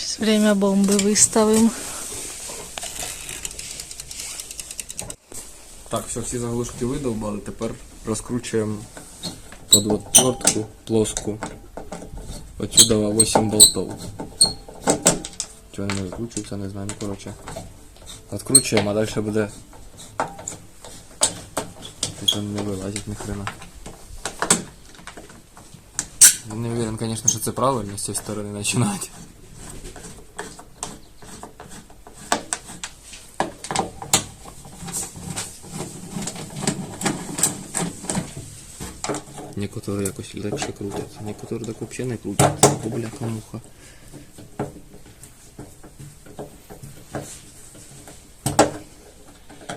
Сейчас время бомби виставимо. Так, все, всі заглушки видовбали, тепер розкручуємо подводтвертку плоску. Отсюда 8 болтов. Чого не розкручується, не знаю, ну коротше. Откручуємо, а далі буде. Тут он не вилазить ні хрена. Не уверен, конечно, що це правильно з цієї сторони починати. Некоторые якось легше крутяться, некоторые так вообще не крутяться. О, бляха муха.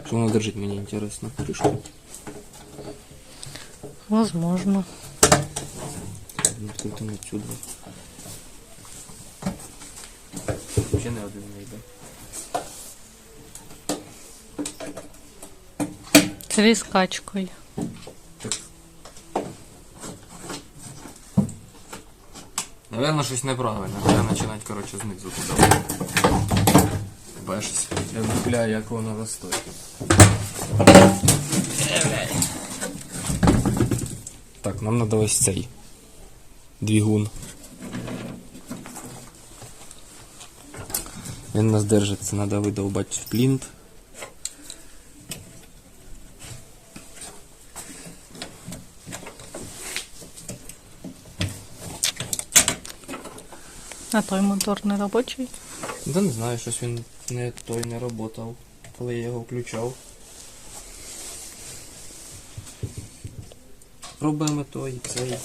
Что воно держить, мені інтересно. Кришку. Возможно. Відкрутимо отсюда. Вообще не один не йде. З різкачкою. Наверно, щось неправильно. Треба починати, коротше, знизу туди. Бачиш, я виявляю, як воно розстоїть. Так, нам надо ось цей двигун. Він нас держиться, треба видовбати плінт. А той мотор не робочий. Да не знаю, щось він не той не работав, коли я його включав. Пробуємо той цей.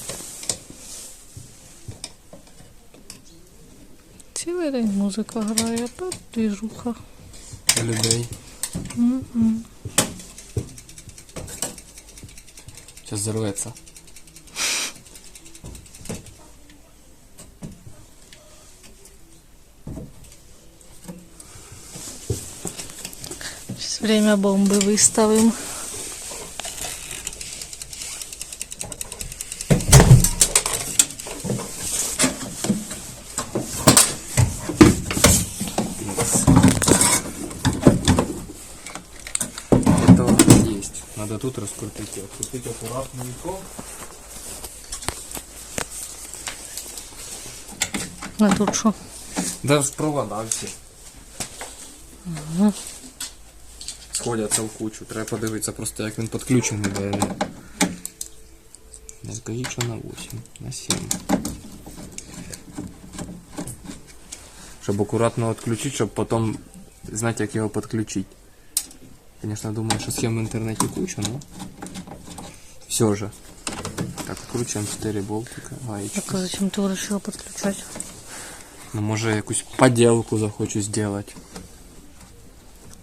Цілий день музика грає, та двіжуха. Для людей. М-м. Зараз зарветься. Время бомби виставимо. Это вот есть. Надо тут раскрутить. Открутить аккуратненько. А тут що? Да провода всі. Сходяться в кучу. Треба подивитися просто як він підключений до ні. Не скажіть, що на 8, на 7. Щоб акуратно відключити, щоб потім знати, як його підключити. Конечно, думаю, що схем в інтернеті куча, но все же. Так, відкручуємо 4 болтика, гаєчки. Так а зачем ти вирішила підключати? Ну, може якусь поділку захочу зробити.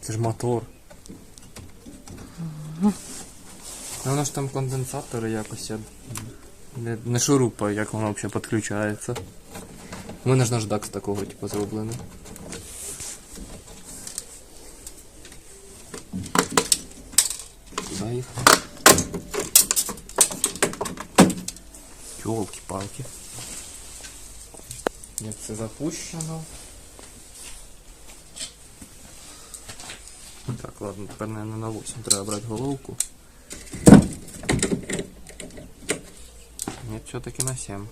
Це ж мотор. Воно ж там конденсатори якось не, не шурупа, як воно взагалі підключається. У мене ж наждак з такого, типу, зроблений. Куда їх? Йолки-палки. Як це запущено. Так, ладно, тепер, наверное, на 8 треба брати головку. Все-таки на 7.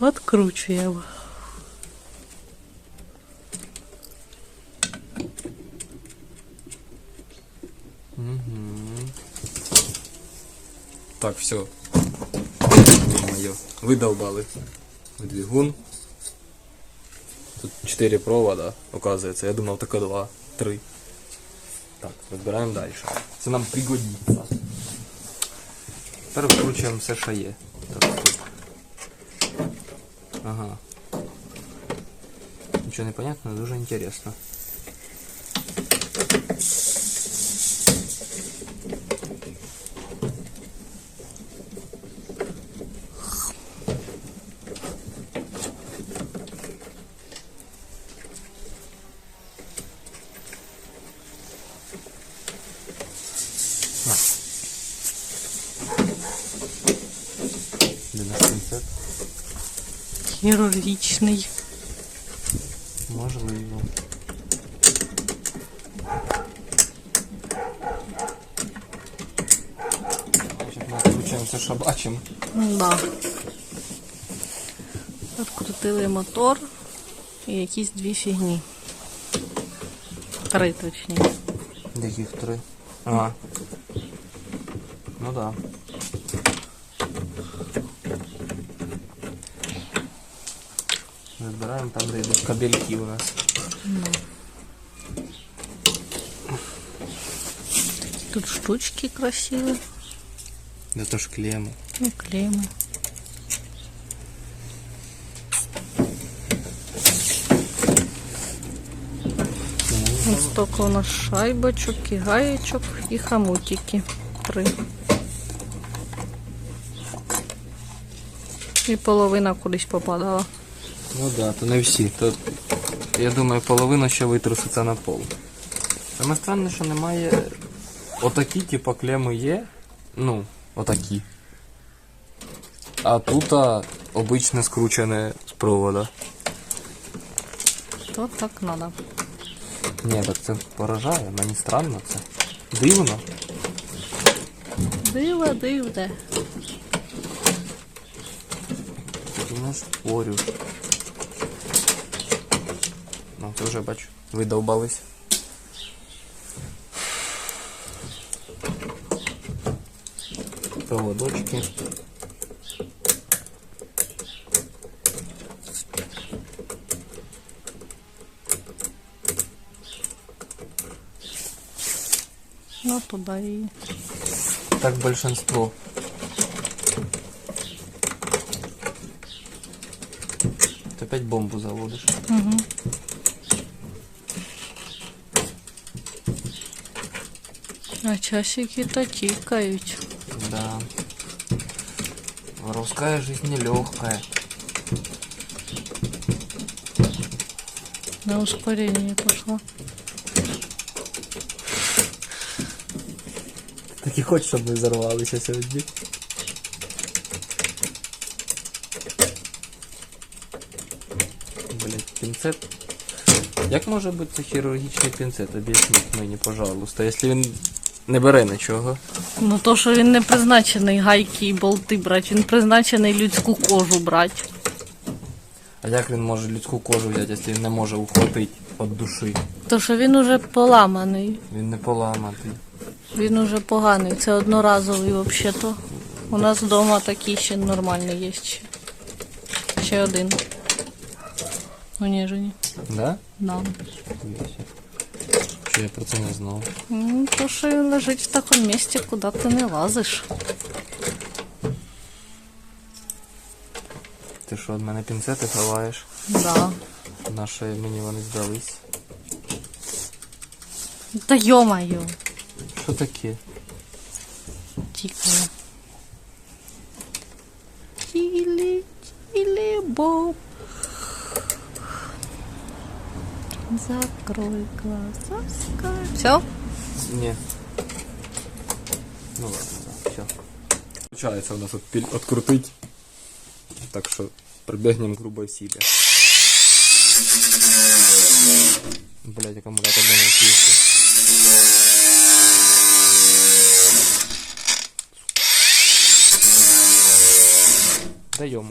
Откручуємо. Угу. Так, все. Мое. Выдолбали. Двигун. Тут 4 провода, оказывается. Я думал только 2, 3. Так, разбираем дальше. Це нам пригодится. Тепер викручуємо все, що є. Так, тут. Ага. Нічого не понятно, дуже інтересно. Де наш пінцет? Хірургічний. Можемо його. Все, що бачимо. Да. Открутили мотор і якісь дві фігні. Три точні. Яких три? Ага. Ну да. Вибираємо там, де йдуть кабельки у нас. Тут штучки красиві. Да то ж клеми. І клейми. Ось столько у нас шайбочок, і гаєчок, і хамутики. Три. І половина кудись попадала. Ну да, то не всі. То, я думаю, половина ще витруситься на пол. Саме странне, що немає. Отакі, типу, клеми є. Ну, отакі. А тут а, обичне скручене з провода. То так надо. Ні, так це поражає, мені странно це. Дивно. Диво, дивне. Я не спорю. Ну, це вже бачу. Видовбались. Проводочки. Ну, туди і. Так большинство. Ты опять бомбу заводишь. Угу. А часики то тікають. Да. Воровская жизнь нелегкая. На ускорение пошло. Так і хоч, щоб ми взорвалися сьогодні. Пінцет. Як може бути це хірургічний пінцет? Об'ясніть мені, пожалуйста, якщо він не бере нічого. Ну то, що він не призначений гайки і болти брати, він призначений людську кожу брати. А як він може людську кожу взяти, якщо він не може ухватити від душі? То, що він уже поламаний, Він не поламатий. він уже поганий. Це одноразовий взагалі-то. У нас вдома такий ще нормальний є ще. Ще один. У Ніжині. Да? Да. Чи я про це не знав. Ну, то, що лежить в такому місці, куди ти не лазиш. Ти що, від мене пінцети ховаєш? Да. Наші мені вони здались. Та йо-моє, Що таке? тікає. Тілі, тілі, боб. Закрой глаза, скажи. Все? Ні. Ну ладно, да, все. Получается у нас от піль открутить. Так що прибігнемо к грубой силе. Блять, акумулятор не навчився. Да ё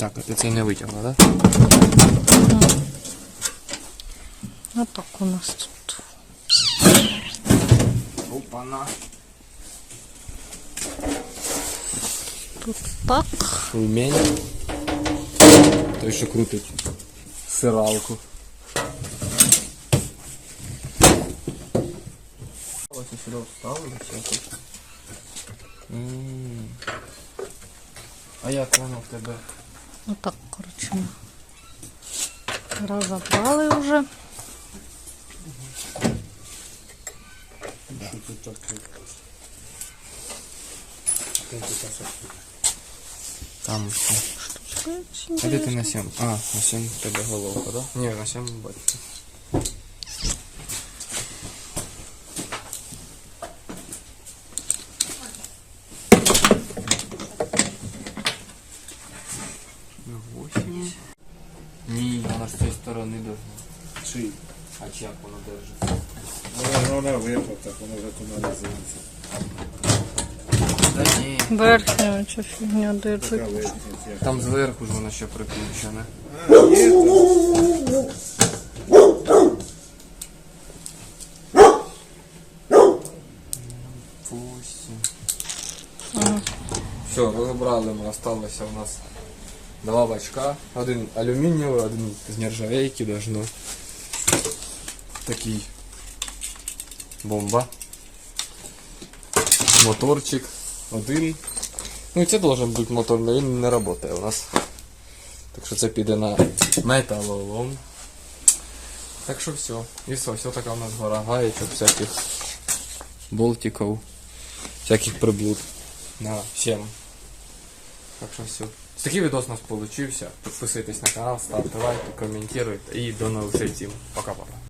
Так, а ти цей не витягла, да? А так у нас тут. Опа-на. Тут так. Умінь. Той, що крутить сиралку. Ось і сюди вставили всяке. М. А як воно в тебе? Отак, коротше. ми Розібрали вже. Там все. А де ти на сім? А, на сім в тебе головка, да? Ні, на Сім батько. Чий? А чи як воно держиться? Ну, вона випав, так воно вже каналізується. Та ні. Верхня ця фігня Така держить. Там зверху ж воно ще прикручене. А, є там. Восемь. Все, розібрали ми, осталося у нас два бачка. Один алюмінієвий, один з нержавейки должно. Такий бомба. Моторчик один. Ну і це должен бути мотор, він не працює у нас. Так що це піде на металолом. Так що все. І все, все така у нас гора гаєчок, всяких болтиків, всяких приблуд на 7. Так що все. Такий відос нас получився. Підписуйтесь на канал, ставте лайки, коментуйте і до нових зустрічей. Пока-пока.